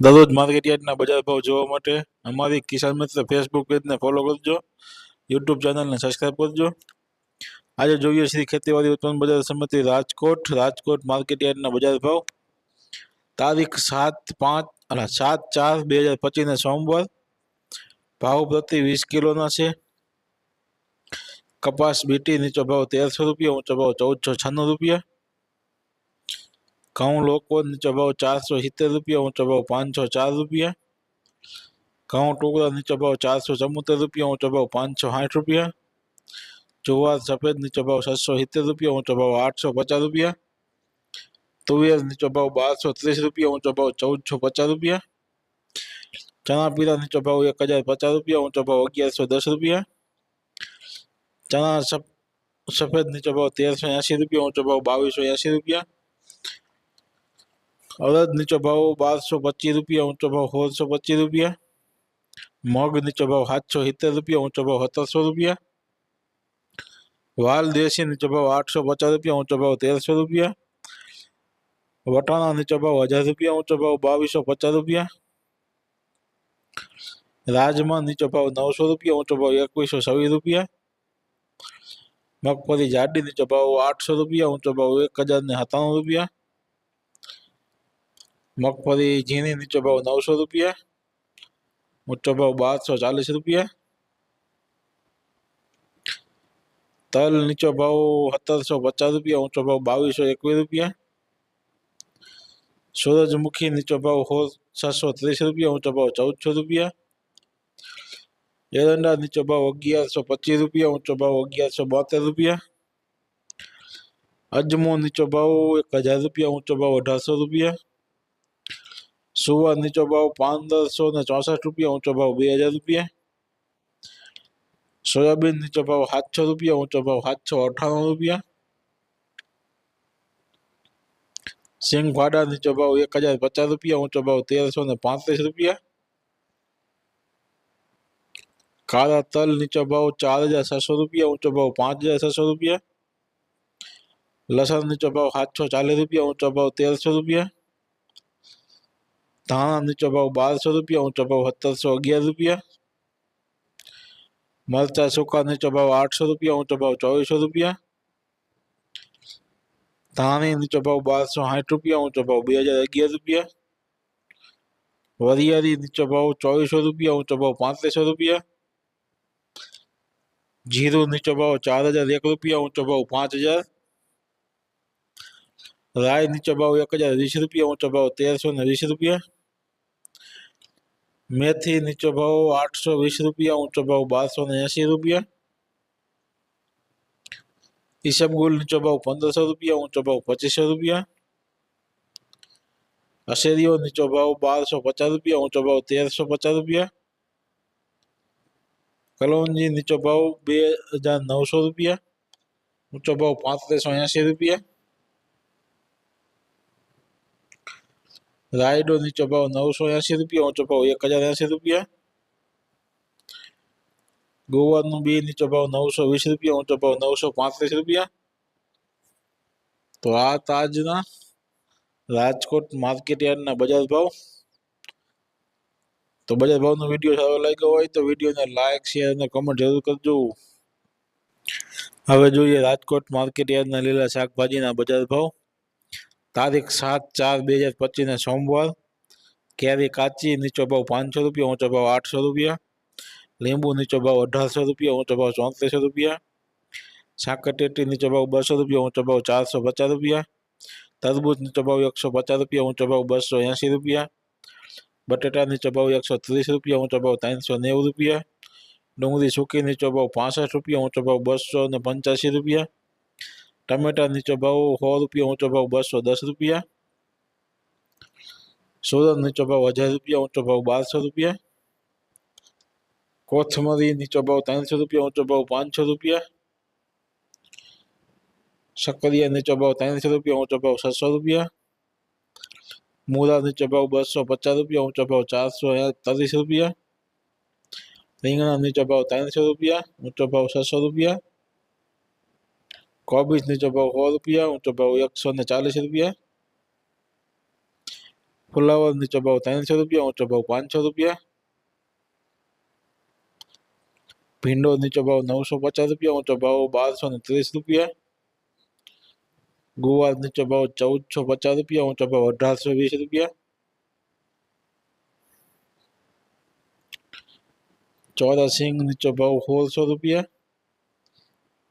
દરરોજ માર્કેટયાર્ડના બજાર ભાવ જોવા માટે અમારી કિસાન મિત્ર ફેસબુક પેજને ફોલો કરજો યુટ્યુબ ચેનલને સબસ્ક્રાઈબ કરજો. આજે જોઈએ શ્રી ખેતીવાડી ઉત્પન્ન બજાર સમિતિ રાજકોટ રાજકોટ માર્કેટયાર્ડના બજાર ભાવ. તારીખ સાત પાંચ અને સાત ચાર બે હજાર પચીસને સોમવાર. ભાવ પ્રતિ વીસ કિલોના છે. કપાસ બીટી નીચો ભાવ તેરસો રૂપિયા, ઊંચો ભાવ ચૌદસો છન્નું રૂપિયા. ઘઉં લોકો નીચો ભાવ ચારસો સિત્તેર રૂપિયા ઊંચો ભાવ પાંચસો ચાર રૂપિયા ઘઉં ટુકડા નીચો ભાવ ચારસો ચુમ્મોતેર રૂપિયા ઊંચો ભાવ પાંચસો સાઠ રૂપિયા જુવાર સફેદ નીચો ભાવ છસો સિત્તેર રૂપિયા ઊંચો ભાવ આઠસો પચાસ રૂપિયા તુવેર નીચો ભાવ બારસો ત્રીસ રૂપિયા ઊંચો ભાવ ચૌદસો પચાસ રૂપિયા ચણા પીળા નીચો ભાવ એક હજાર પચાસ રૂપિયા ઊંચો ભાવ અગિયારસો દસ રૂપિયા ચણા સફ- સફેદ નીચો ભાવ તેરસો એંશી રૂપિયા ઊંચો ભાવ બાવીસો એંશી રૂપિયા અડદ નીચો ભાવ બારસો પચીસ રૂપિયા ઊંચો ભાવ સોળસો પચીસ રૂપિયા મગ નીચો ભાવ સાતસો સિત્તેર રૂપિયા ઊંચો ભાવ સત્તરસો રૂપિયા વાલ દેશી નીચો ભાવ આઠસો પચાસ રૂપિયા ઊંચો ભાવ તેરસો રૂપિયા વટાણા નીચો ભાવ હજાર રૂપિયા ઊંચો ભાવ બાવીસો પચાસ રૂપિયા રાજમા નીચો ભાવ નવસો રૂપિયા ઊંચો ભાવ એકવીસો છવ્વીસ રૂપિયા મગફળી જાડી નીચો ભાવ આઠસો રૂપિયા ઊંચો ભાવ એક હજાર ને સત્તાણું રૂપિયા મગફળી ઝીણી નીચો ભાવ નવસો રૂપિયા ઊંચો ભાવ બારસો ચાલીસ રૂપિયા તલ નીચો ભાવ સત્તરસો પચાસ રૂપિયા ઊંચો ભાવ બાવીસો એકવીસ રૂપિયા સૂરજમુખી નીચો ભાવ સોળ છસો ત્રીસ રૂપિયા ઊંચો ભાવ ચૌદસો રૂપિયા એરંડા નીચો ભાવ અગિયારસો પચીસ રૂપિયા ઊંચો ભાવ અગિયારસો બોતેર રૂપિયા અજમો નીચો ભાવ એક હજાર રૂપિયા ઊંચો ભાવ અઢારસો રૂપિયા સુવા નીચો ભાવ પંદરસો ને ચોસઠ રૂપિયા ઊંચો ભાવ બે હજાર રૂપિયા સોયાબીન નીચો ભાવ સાતસો રૂપિયા ઊંચો ભાવ સાતસો અઠ્ઠાણું રૂપિયા સિંગફાડા નીચો ભાવ એક હજાર પચાસ રૂપિયા ઊંચો ભાવ તેરસો ને પાંત્રીસ રૂપિયા કાળા તલ નીચો ભાવ ચાર હજાર છસો રૂપિયા ઊંચો ભાવ પાંચ હજાર છસો રૂપિયા લસણ નીચો ભાવ સાતસો ચાલીસ રૂપિયા ઊંચો ભાવ તેરસો રૂપિયા धान चबाओ बारह सौ रुपया और चबाओ सत्तर सौ अगियार रुपया। मरचा सुखा ने चबाओ आठ सौ रुपया और चबाओ चौबीस सौ रुपया। धाणी ने चबाओ बारह सौ साठ रुपया और चबाओ बे हज़ार अगियार रुपया। वरियारी ने चबाओ चौबीस सौ रुपया और चबाओ पाँच सौ रुपया। ज़ीरो ने चबाओ चार हज़ार एक रुपया और चबाओ पाँच हज़ार राय ने चबाओ एक हज़ार वीस रुपया और चबाओ तेरह सौ ने वीस रुपया। મેથી નીચો ભાવ આઠસો વીસ રૂપિયા ઊંચો ભાવ બારસો ને એંશી રૂપિયા ઈસબગુલ નીચો ભાવ પંદરસો રૂપિયા ઊંચો ભાવ પચીસો રૂપિયા અશેરીઓ નીચો ભાવ બારસો પચાસ રૂપિયા ઊંચો ભાવ તેરસો પચાસ રૂપિયા કલોંજી નીચો ભાવ બે હજાર નવસો રૂપિયા ઊંચો ભાવ પાંત્રીસો એંશી રૂપિયા રાયડો નીચો ભાવ નવસો એસી રૂપિયા ઊંચો ભાવ એક હજાર એંશી રૂપિયા. ગોવાનું બી નીચો ભાવ નવસો વીસ રૂપિયા ઊંચો ભાવ નવસો પાંત્રીસ રૂપિયા. તો આ તાજના રાજકોટ માર્કેટ યાર્ડના બજાર ભાવ. તો બજાર ભાવનો વીડિયો સારો લાગ્યો હોય તો વિડીયોને લાઈક, શેર અને કમેન્ટ જરૂર કરજો. હવે જોઈએ રાજકોટ માર્કેટ યાર્ડના લીલા શાકભાજીના બજાર ભાવ. તારીખ સાત ચાર બે હજાર પચીસને સોમવાર કેરી કાચી નીચો ભાવ પાંચસો રૂપિયા ઊંચો ભાવ આઠસો રૂપિયા લીંબુ નીચો ભાવ અઢારસો રૂપિયા ઊંચો ભાવ ચોત્રીસો રૂપિયા સાકરટેટી નીચો ભાવ બસો રૂપિયા ઊંચો ભાવ ચારસો પચાસ રૂપિયા તરબૂચ નીચો ભાવ એકસો પચાસ રૂપિયા ઊંચો ભાવ બસો એંશી રૂપિયા બટેટા નીચો ભાવ એકસો ત્રીસ રૂપિયા ઊંચો ભાવ ત્રણસો નેવું રૂપિયા ડુંગળી સૂકી નીચો ભાવ પાસઠ રૂપિયા ઊંચો ભાવ બસો ને પંચ્યાસી રૂપિયા ટમેટા નીચો ભાવ સો રૂપિયા ઊંચો ભાવ બસો દસ રૂપિયા સુરત નીચો ભાવ હજાર રૂપિયા ઊંચો ભાવ બારસો રૂપિયા કોથમરી નીચો ભાવ ત્રણસો રૂપિયા ઊંચો ભાવ પાંચસો રૂપિયા શક્કરિયા નીચો ભાવ ત્રણસો રૂપિયા ઊંચો ભાવ છસો રૂપિયા મૂળા નીચો ભાવ બસો પચાસ રૂપિયા ઊંચો ભાવ ચારસો ત્રીસ રૂપિયા રીંગણા નીચો ભાવ ત્રણસો રૂપિયા ઊંચો ભાવ છસો રૂપિયા કોબીજ નીચો ભાવ સો રૂપિયા ઊંચો ભાવ એકસો ને ચાલીસ રૂપિયા ફુલાવર નીચો ભાવ ત્રણસો રૂપિયા ઊંચો ભાવ પાંચસો રૂપિયા ભીંડો નીચો ભાવ નવસો પચાસ રૂપિયા ઊંચો ભાવ બારસો ને ત્રીસ રૂપિયા ગુવાર નીચો ભાવ ચૌદસો પચાસ રૂપિયા ઊંચો ભાવ અઢારસો વીસ રૂપિયા ચોરા સિંગ નીચો ભાવ સોળસો રૂપિયા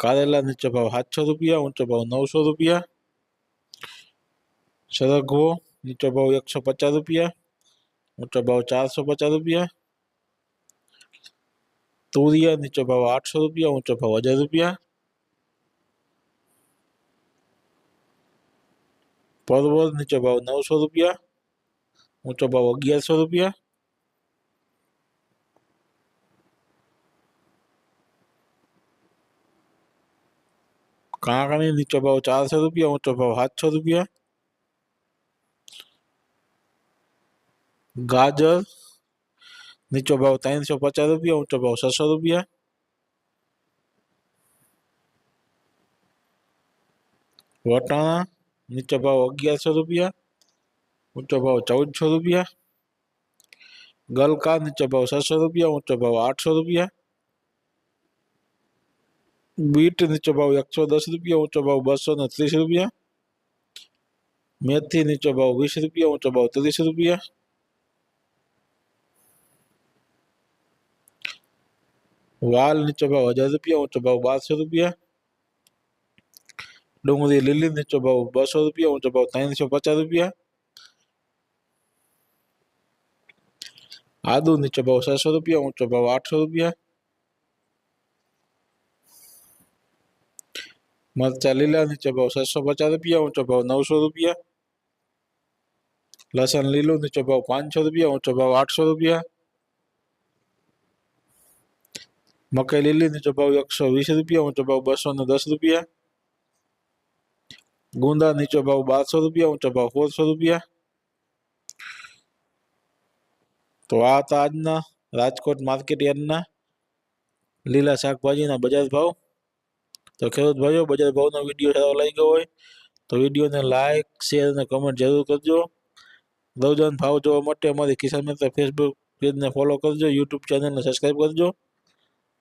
કારેલા નીચો ભાવ સાતસો રૂપિયા ઊંચો ભાવ નવસો રૂપિયા સરગવો નીચો ભાવ એકસો પચાસ રૂપિયા ઊંચો ભાવ ચારસો પચાસ રૂપિયા તુરિયા નીચો ભાવ આઠસો રૂપિયા ઊંચો ભાવ હજાર રૂપિયા પરવળ નીચો ભાવ નવસો રૂપિયા ઊંચો ભાવ અગિયારસો રૂપિયા કાંકણી નીચો ભાવ ચારસો રૂપિયા ઊંચો ભાવ સાતસો રૂપિયા ગાજર નીચો ભાવ ત્રણસો પચાસ રૂપિયા ઊંચો ભાવ છસો રૂપિયા વટાણા નીચો ભાવ અગિયારસો રૂપિયા ઊંચો ભાવ ચૌદસો રૂપિયા ગલકા નીચો ભાવ છસો રૂપિયા ઊંચો ભાવ આઠસો રૂપિયા બીટ નીચો ભાવ એકસો દસ રૂપિયા ઊંચો ભાવ બસો ને ત્રીસ રૂપિયા મેથી નીચો ભાવ વીસ રૂપિયા ઊંચો ભાવ ત્રીસ રૂપિયા વાલ નીચો ભાવ હજાર રૂપિયા ઊંચો ભાવ બારસો રૂપિયા ડુંગળી લીલી નીચો ભાવ બસો રૂપિયા ઊંચો ભાવ ત્રણસો પચાસ રૂપિયા આદુ નીચો ભાવ છસો રૂપિયા ઊંચો ભાવ આઠસો રૂપિયા મરચા લીલા નીચો ભાવ છસો પચાસ રૂપિયા ઊંચો ભાવ નવસો રૂપિયા લસણ લીલું નીચો ભાવ પાંચસો રૂપિયા ઊંચો ભાવ આઠસો રૂપિયા મકાઈ લીલી નીચો ભાવ એકસો વીસ રૂપિયા ઊંચો ભાવ બસો ને દસ રૂપિયા ગુંદા નીચો ભાવ બારસો રૂપિયા ઊંચો ભાવ સોળસો રૂપિયા તો આ હતા આજના રાજકોટ માર્કેટ યાર્ડના લીલા શાકભાજીના બજાર ભાવ તો ખેડૂત ભાઈઓ, બજાર ભાવનો વીડિયો સારો લાગ્યો હોય તો વિડીયોને લાઇક શેર અને કમેન્ટ જરૂર કરજો. રોજાન ભાવ જોવા માટે અમારી કિસાન મિત્ર ફેસબુક પેજને ફોલો કરજો યુટ્યુબ ચેનલને સબસ્ક્રાઈબ કરજો.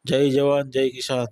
જય જવાન, જય કિસાન.